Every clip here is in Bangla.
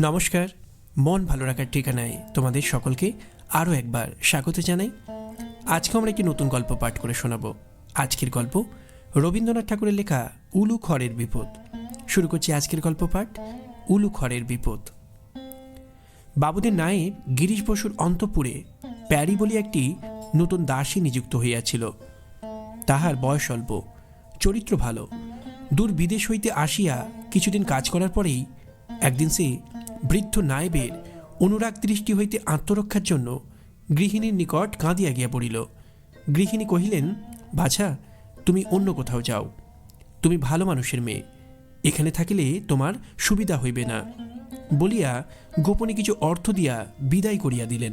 নমস্কার, মন ভালো রাখার ঠিকানায় তোমাদের সকলকে আরও একবার স্বাগত জানাই। আজকে আমরা একটি নতুন গল্প পাঠ করে শোনাব। আজকের গল্প রবীন্দ্রনাথ ঠাকুরের লেখা উলু খড়ের বিপদ। শুরু করছি আজকের গল্প পাঠ, উলু খড়ের বিপদ। বাবুদের নায়েব গিরিশ বসুর অন্তপুরে প্যারি বলি একটি নতুন দাসী নিযুক্ত হইয়াছিল। তাহার বয়স অল্প, চরিত্র ভালো। দূর বিদেশ হইতে আসিয়া কিছুদিন কাজ করার পরেই একদিন সে বৃদ্ধ নায়েবের অনুরাগ দৃষ্টি হইতে আত্মরক্ষার জন্য গৃহিণীর নিকট কাঁদিয়া গিয়া পড়িল। গৃহিণী কহিলেন, বাছা, তুমি অন্য কোথাও যাও। তুমি ভালো মানুষের মেয়ে। এখানে থাকিলে তোমার সুবিধা হইবে না। বলিয়া গোপনে কিছু অর্থ দিয়া বিদায় করিয়া দিলেন।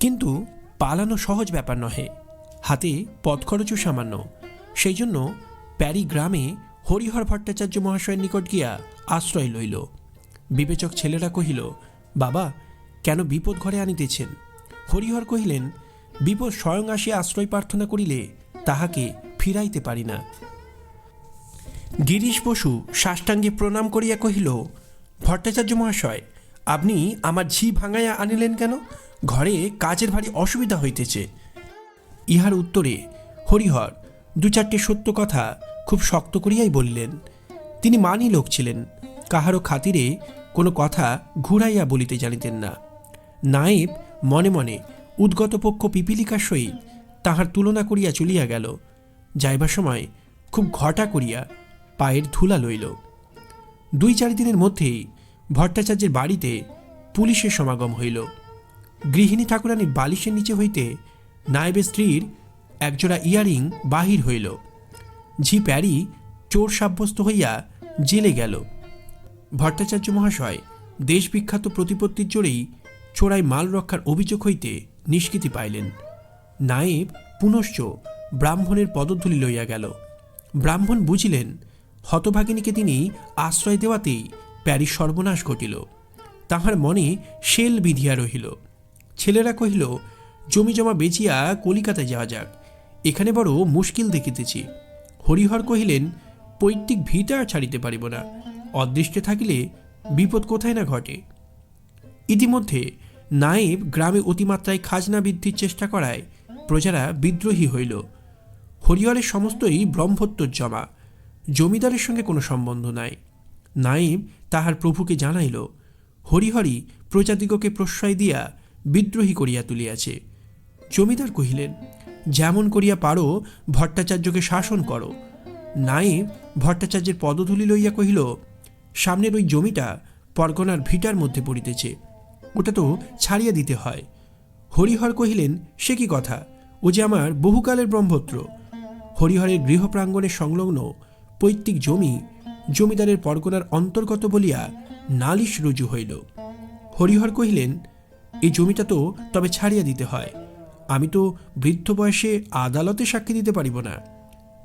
কিন্তু পালানো সহজ ব্যাপার নহে। হাতে পথ খরচও সামান্য। সেই জন্য প্যারি গ্রামে হরিহর ভট্টাচার্য মহাশয়ের নিকট গিয়া আশ্রয় লইল। বিবেচক ছেলেরা কহিল, বাবা, কেন বিপদ ঘরে আনিতেছেন? হরিহর কহিলেন, বিপদ স্বয়ং আসিয়া আশ্রয় প্রার্থনা করিলে তাহাকে ফিরাইতে পারি না। গিরিশ বসু সাষ্টাঙ্গে প্রণাম করিয়া কহিল, ভট্টাচার্য মহাশয়, আপনি আমার ঝি ভাঙাইয়া আনিলেন কেন? ঘরে কাজের ভারী অসুবিধা হইতেছে। ইহার উত্তরে হরিহর দু চারটে সত্য কথা খুব শক্ত করিয়াই বলিলেন। তিনি মানি লোক ছিলেন, কাহারও খাতিরে কোনো কথা ঘুরাইয়া বলিতে জানিতেন না। নায়েব মনে মনে উদ্গত পক্ষ পিপিলিকার সহিত তাহার তুলনা করিয়া চলিয়া গেল, যাইবার সময় খুব ঘটা করিয়া পায়ের ধুলা লইল। দুই চার দিনের মধ্যেই ভট্টাচার্যের বাড়িতে পুলিশের সমাগম হইল। গৃহিণী ঠাকুরানীর বালিশের নিচে হইতে নায়েবের স্ত্রীর একজোড়া ইয়ারিং বাহির হইল। ঝি প্যারি চোর সাব্যস্ত হইয়া জেলে গেল। ভট্টাচার্য মহাশয় দেশবিখ্যাত প্রতিপত্তির জোরেই চোরাই মাল রক্ষার অভিযোগ হইতে নিষ্কৃতি পাইলেন। নায়েব পুনশ্চ ব্রাহ্মণের পদধূলি লইয়া গেল। ব্রাহ্মণ বুঝিলেন, হতভাগিনীকে তিনি আশ্রয় দেওয়াতেই প্যারিস সর্বনাশ ঘটিল। তাহার মনে শেল বিধিয়া রহিল। ছেলেরা কহিল, জমি জমা বেচিয়া কলিকাতায় যাওয়া যাক, এখানে বড় মুশকিল দেখিতেছি। হরিহর কহিলেন, পৈতৃক ভিটা ছাড়িতে পারিব না। অদৃষ্টে থাকিলে বিপদ কোথায় না ঘটে। ইতিমধ্যে নায়েব গ্রামে অতিমাত্রায় খাজনা বৃদ্ধির চেষ্টা করায় প্রজারা বিদ্রোহী হইল। হরিহরের সমস্তই ব্রহ্মত্বর জমা জমিদারের সঙ্গে কোনো সম্বন্ধ নাই। নায়েব তাহার প্রভুকে জানাইল হরিহরই প্রজাদিগকে প্রশ্রয় দিয়া বিদ্রোহী করিয়া তুলিয়াছে। জমিদার কহিলেন, যেমন করিয়া পারো, ভট্টাচার্যকে শাসন করো। নায়েব ভট্টাচার্যের পদধূলি লইয়া কহিল সামনের ওই জমিটা পরগনার ভিটার মধ্যে পড়িতেছে। ওটা তো ছাড়িয়া দিতে হয়। হরিহর কহিলেন, সে কি কথা? ও যে আমার বহুকালের ব্রহ্মত্র হরিহরের গৃহ প্রাঙ্গণের সংলগ্ন পৈতৃক জমি, জমিদারের পরগনার অন্তর্গত বলিয়া নালিশ রুজু হইল। হরিহর কহিলেন এই জমিটা তো তবে ছাড়িয়া দিতে হয়। আমি তো বৃদ্ধ বয়সে আদালতে সাক্ষী দিতে পারিব না।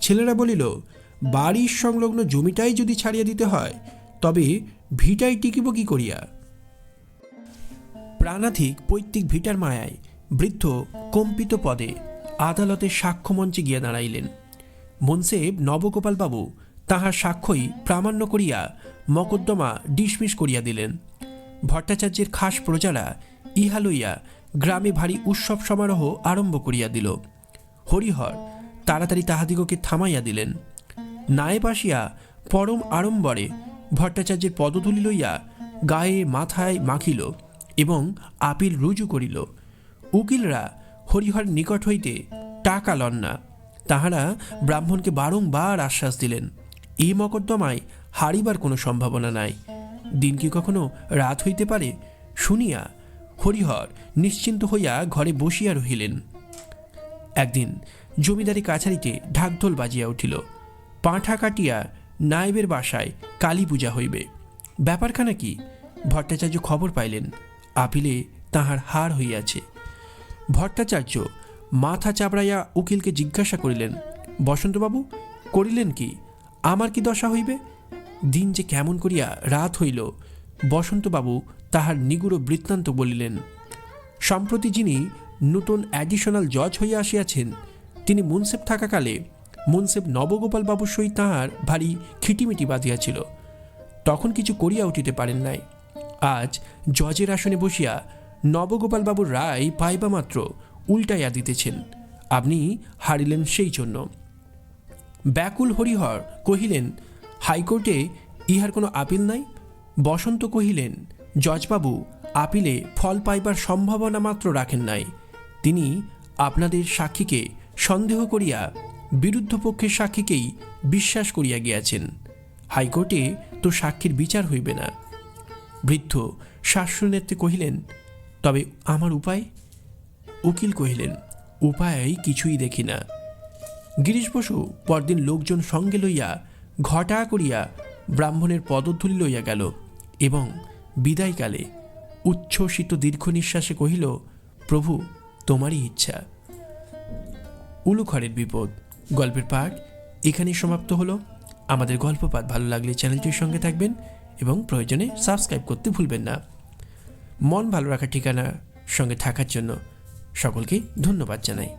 ছেলেরা বলিল, বাড়ির সংলগ্ন জমিটাই যদি ছাড়িয়া দিতে হয় তবে ভিটাই টিকিব কি করিয়া? প্রাণাধিক পৈতৃক ভিটার মায়ায় বৃদ্ধ কম্পিত পদে আদালতের সাক্ষ্যমঞ্চে গিয়া দাঁড়াইলেন। মনসেব নবগোপালবাবু তাহার সাক্ষ্যই প্রামাণ্য করিয়া মকদ্দমা ডিসমিস করিয়া দিলেন। ভট্টাচার্যের খাস প্রজারা ইহা লইয়া গ্রামে ভারী উৎসব সমারোহ আরম্ভ করিয়া দিল। হরিহর তাড়াতাড়ি তাহাদিগকে থামাইয়া দিলেন। নায়েব আসিয়া পরম আড়ম্বরে ভট্টাচার্যের পদধূলি লইয়া গায়ে মাথায় মাখিল এবং আপিল রুজু করিল। উকিলরা হরিহর নিকট হইতে টাকা লন না। তাহারা ব্রাহ্মণকে বারংবার আশ্বাস দিলেন, এই মকদ্দমায় হারিবার কোনো সম্ভাবনা নাই। দিন কি কখনো রাত হইতে পারে? শুনিয়া হরিহর নিশ্চিন্ত হইয়া ঘরে বসিয়া রহিলেন। একদিন জমিদারি কাছারিতে ঢাকঢোল বাজিয়া উঠিল। পাঁঠা কাটিয়া নায়েবের বাসায় কালী পূজা হইবে। ব্যাপারখানা কি? ভট্টাচার্য খবর পাইলেন, আপিলে তাহার হার হইয়াছে। ভট্টাচার্য মাথা চাপড়াইয়া উকিলকে জিজ্ঞাসা করিলেন, বসন্তবাবু, করিলেন কি? আমার কি দশা হইবে? দিন যে কেমন করিয়া রাত হইল, বসন্তবাবু তাহার নিগুড় বৃত্তান্ত বলিলেন, সম্প্রতি যিনি নূতন অ্যাডিশনাল জজ হইয়া আসিয়াছেন, তিনি মুন্সেফ থাকাকালে মুন্সেফ নবগোপাল বাবুর সহিত তাহার ভারী খিটিমিটি বাঁধিয়াছিল। তখন কিছু করিয়া উঠিতে পারেন নাই। আজ জজের আসনে বসিয়া নবগোপালবাবুর রায় পাইবা মাত্র উল্টাইয়া দিতেছেন। আপনি হারিলেন সেই জন্য। ব্যাকুল হরিহর কহিলেন, হাইকোর্টে ইহার কোনো আপিল নাই? বসন্ত কহিলেন, জজবাবু, আপিলে ফল পাইবার সম্ভাবনা মাত্র রাখেন নাই। তিনি আপনাদের সাক্ষীকে সন্দেহ করিয়া বিরুদ্ধ পক্ষের সাক্ষীকেই বিশ্বাস করিয়া গিয়াছেন। হাইকোর্টে তো সাক্ষীর বিচার হইবে না। বৃদ্ধ শাস্ত্রনেত্রে কহিলেন, তবে আমার উপায়? উকিল কহিলেন, উপায় কিছুই দেখি না। গিরিশ বসু পরদিন লোকজন সঙ্গে লইয়া ঘটা করিয়া ব্রাহ্মণের পদধূলি লইয়া গেল এবং বিদায়কালে উচ্ছ্বসিত দীর্ঘ নিঃশ্বাসে কহিল, প্রভু, তোমারই ইচ্ছা। উলুখড়ের বিপদ। গল্পের পাঠ এখানেই সমাপ্ত হলো। আমাদের গল্প পাঠ ভালো লাগলে চ্যানেলটির সঙ্গে থাকবেন এবং প্রয়োজনে সাবস্ক্রাইব করতে ভুলবেন না। মন ভালো রাখার ঠিকানা সঙ্গে থাকার জন্য সকলকে ধন্যবাদ জানাই।